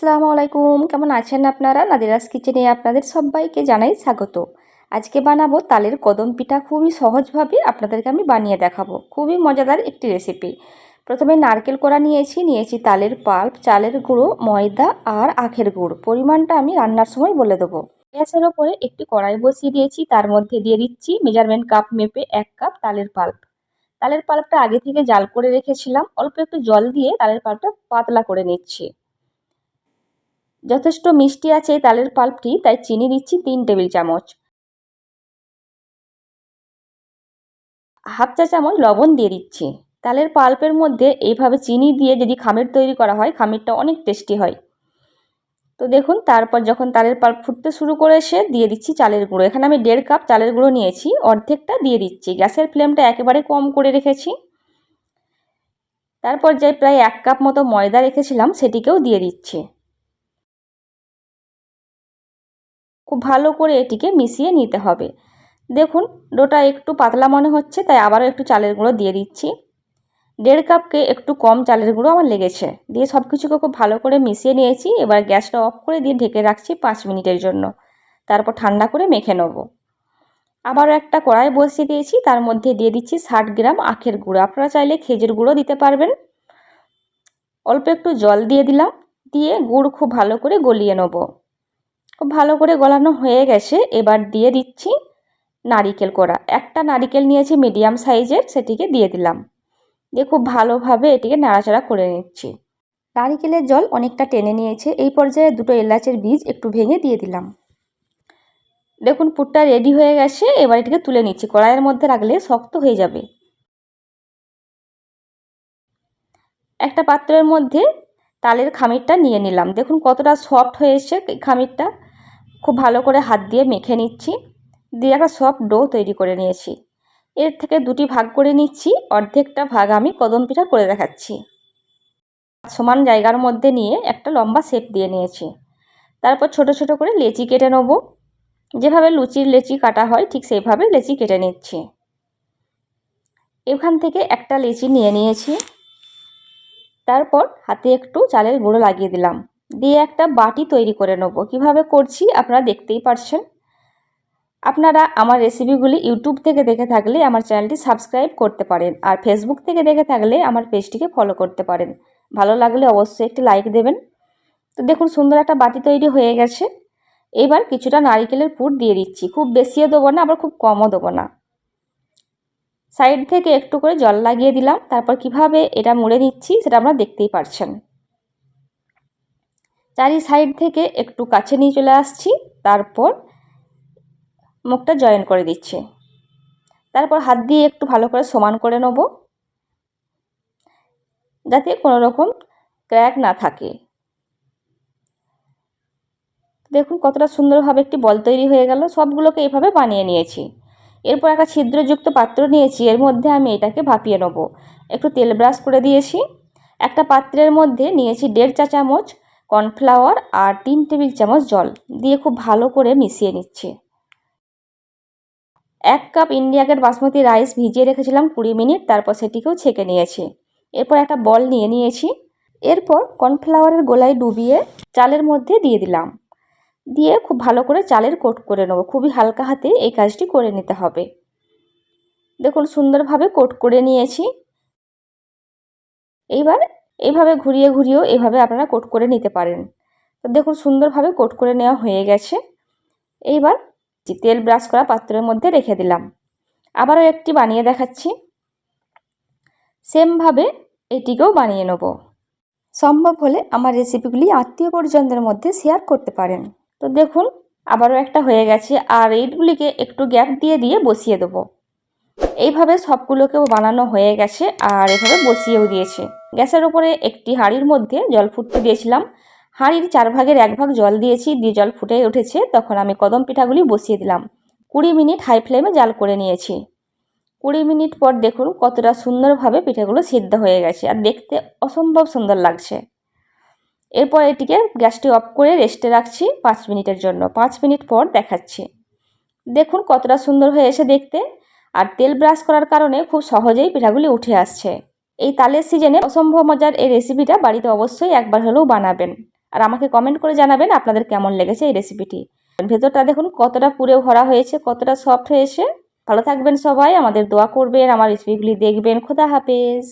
আসসালামু আলাইকুম। কেমন আছেন আপনারা? নাদিরাস কিচেনে আপনাদের সবাইকে জানাই স্বাগত। আজকে বানাবো তালের কদম পিঠা খুবই সহজভাবে আপনাদেরকে আমি বানিয়ে দেখাবো। খুবই মজাদার একটি রেসিপি প্রথমে নারকেল কোড়া নিয়েছি নিয়েছি তালের পাল্প, চালের গুঁড়ো, ময়দা আর আখের গুড়। পরিমাণটা আমি রান্নার সময় বলে দেবো। গ্যাসের ওপরে একটি কড়াই বসিয়ে দিয়েছি, তার মধ্যে দিয়ে দিচ্ছি মেজারমেন্ট কাপ মেপে এক কাপ তালের পাল্প। তালের পাল্পটা আগে থেকে জাল করে রেখেছিলাম। অল্প একটু জল দিয়ে তালের পাল্পটা পাতলা করে নিচ্ছি। যথেষ্ট মিষ্টি আছে তালের পাল্পটি, তাই চিনি দিচ্ছি তিন টেবিল চামচ। হাফ চা চামচ লবণ দিয়ে দিচ্ছি। তালের পাল্পের মধ্যে এইভাবে চিনি দিয়ে যদি খামির তৈরি করা হয়, খামিরটা অনেক টেস্টি হয়। তো দেখুন, তারপর যখন তালের পাল্প ফুটতে শুরু করেছে, দিয়ে দিচ্ছি চালের গুঁড়ো। এখানে আমি দেড় কাপ চালের গুঁড়ো নিয়েছি, অর্ধেকটা দিয়ে দিচ্ছি। গ্যাসের ফ্লেমটা একেবারে কম করে রেখেছি। তারপর যে প্রায় এক কাপ মতো ময়দা রেখেছিলাম, সেটিকেও দিয়ে দিচ্ছি। খুব ভালো করে এটিকে মিশিয়ে নিতে হবে। দেখুন, ডোটা একটু পাতলা মনে হচ্ছে, তাই আবারও একটু চালের গুঁড়ো দিয়ে দিচ্ছি। দেড় কাপকে একটু কম চালের গুঁড়ো আমার লেগেছে। দিয়ে সব কিছুকে খুব ভালো করে মিশিয়ে নিয়েছি। এবার গ্যাসটা অফ করে দিয়ে ঢেকে রাখছি পাঁচ মিনিটের জন্য। তারপর ঠান্ডা করে মেখে নেব। আবারও একটা কড়াই বসিয়ে দিয়েছি। তার মধ্যে দিয়ে দিচ্ছি ষাট গ্রাম আখের গুঁড়ো। আপনারা চাইলে খেজুর গুঁড়ো দিতে পারবেন। অল্প একটু জল দিয়ে দিলাম। দিয়ে গুড় খুব ভালো করে গলিয়ে নেব। খুব ভালো করে গলানো হয়ে গেছে। এবার দিয়ে দিচ্ছি নারিকেল কোড়া। একটা নারিকেল নিয়েছি মিডিয়াম সাইজের, সেটিকে দিয়ে দিলাম। দিয়ে খুব ভালোভাবে এটিকে নাড়াচাড়া করে নিচ্ছি। নারিকেলের জল অনেকটা টেনে নিয়েছে। এই পর্যায়ে দুটো এলাচের বীজ একটু ভেঙে দিয়ে দিলাম। দেখুন, পুরটা রেডি হয়ে গেছে। এবার এটিকে তুলে নিচ্ছি। কড়াইয়ের মধ্যে রাখলে শক্ত হয়ে যাবে। একটা পাত্রের মধ্যে তালের খামিরটা নিয়ে নিলাম। দেখুন, কতটা সফট হয়েছে খামিরটা। খুব ভালো করে হাত দিয়ে মেখে নিচ্ছি। দিয়ে একটা সফট ডো তৈরি করে নিয়েছি। এর থেকে দুটি ভাগ করে নিচ্ছি, অর্ধেকটা ভাগ আমি কদম পিঠা করে দেখাচ্ছি। সমান জায়গার মধ্যে নিয়ে একটা লম্বা শেপ দিয়ে নিয়েছি। তারপর ছোট ছোট করে লেচি কেটে নেব। যেভাবে লুচির লেচি কাটা হয়, ঠিক সেইভাবে লেচি কেটে নিচ্ছি। এখান থেকে একটা লেচি নিয়ে নিয়েছি। তারপর হাতে একটু চালের গুঁড়ো লাগিয়ে দিলাম। দিয়ে একটা বাটি তৈরি করে নেব। কীভাবে করছি আপনারা দেখতেই পারছেন। আপনারা আমার রেসিপিগুলি ইউটিউব থেকে দেখে থাকলে আমার চ্যানেলটি সাবস্ক্রাইব করতে পারেন আর ফেসবুক থেকে দেখে থাকলে আমার পেজটিকে ফলো করতে পারেন। ভালো লাগলে অবশ্যই একটি লাইক দেবেন। তো দেখুন, সুন্দর একটা বাটি তৈরি হয়ে গেছে। এবার কিছুটা নারিকেলের পুর দিয়ে দিচ্ছি। খুব বেশিও দেবো না, আবার খুব কমও দেবো না। সাইড থেকে একটু করে জল লাগিয়ে দিলাম। তারপর কীভাবে এটা মুড়ে দিচ্ছি সেটা আপনারা দেখতেই পারছেন। চারি সাইড থেকে একটু কাছে নিয়ে চলে আসছি, তারপর মুখটা জয়েন করে দিচ্ছি। তারপর হাত দিয়ে একটু ভালো করে সমান করে নেব, যাতে কোনো রকম ক্র্যাক না থাকে। দেখুন কতটা সুন্দরভাবে একটি বল তৈরি হয়ে গেল, সবগুলোকে এইভাবে বানিয়ে নিয়েছি। এরপর একটা ছিদ্রযুক্ত পাত্র নিয়েছি, এর মধ্যে আমি এটাকে ভাপিয়ে নেব। একটু তেল ব্রাশ করে দিয়েছি। একটা পাত্রের মধ্যে নিয়েছি দেড় চা চামচ কর্নফ্লাওয়ার আর তিন টেবিল চামচ জল দিয়ে খুব ভালো করে মিশিয়ে নিচ্ছি। এক cup India Gate basmati rice ভিজিয়ে রেখেছিলাম কুড়ি মিনিট, তারপর সেটিকেও ছেঁকে নিয়েছি। এরপর একটা বল নিয়ে নিয়েছি। এরপর কর্নফ্লাওয়ারের গোলায় ডুবিয়ে চালের মধ্যে দিয়ে দিলাম। দিয়ে খুব ভালো করে চালের কোট করে নেব। খুবই হালকা হাতে এই কাজটি করে নিতে হবে। দেখুন, সুন্দরভাবে কোট করে নিয়েছি। এইবার এইভাবে ঘুরিয়ে ঘুরিয়েও এভাবে আপনারা কোট করে নিতে পারেন। তো দেখুন সুন্দরভাবে কোট করে নেওয়া হয়ে গেছে। এইবার তেল ব্রাশ করা পাত্রের মধ্যে রেখে দিলাম। আবারও একটি বানিয়ে দেখাচ্ছি। সেমভাবে এটিকেও বানিয়ে নেব। সম্ভব হলে আমার রেসিপিগুলি আত্মীয় পরিজনদের মধ্যে শেয়ার করতে পারেন। তো দেখুন, আবারও একটা হয়ে গেছে আর এইগুলিকে একটু গ্যাপ দিয়ে দিয়ে বসিয়ে দেবো। এইভাবে সবগুলোকেও বানানো হয়ে গেছে আর এভাবে বসিয়েও দিয়েছে। গ্যাসের ওপরে একটি হাঁড়ির মধ্যে জল ফুটতে দিয়েছিলাম। হাঁড়ির চার ভাগের এক ভাগ জল দিয়েছি, দিয়ে জল ফুটে উঠেছে। তখন আমি কদম পিঠাগুলি বসিয়ে দিলাম। কুড়ি মিনিট হাই ফ্লেমে জাল করে নিয়েছি। কুড়ি মিনিট পর দেখুন কতটা সুন্দরভাবে পিঠাগুলো সিদ্ধ হয়ে গেছে আর দেখতে অসম্ভব সুন্দর লাগছে। এরপর এটিকে গ্যাসটি অফ করে রেস্টে রাখছি পাঁচ মিনিটের জন্য। পাঁচ মিনিট পর দেখাচ্ছি। দেখুন কতটা সুন্দর হয়ে এসে দেখতে। আর তেল ব্রাশ করার কারণে খুব সহজেই পিঠাগুলি উঠে আসছে। এই তালের সিজনে অসম্ভব মজার এই রেসিপিটা বাড়িতে অবশ্যই একবার হলেও বানাবেন। আর আমাকে কমেন্ট করে জানাবেন আপনাদের কেমন লেগেছে এই রেসিপিটি ভেতরটা দেখুন কতটা পুরে ভরা হয়েছে, কতটা সফট হয়েছে। ভালো থাকবেন সবাই, আমাদের দোয়া করবেন, আমার রেসিপিগুলি দেখবেন। খোদা হাফেজ।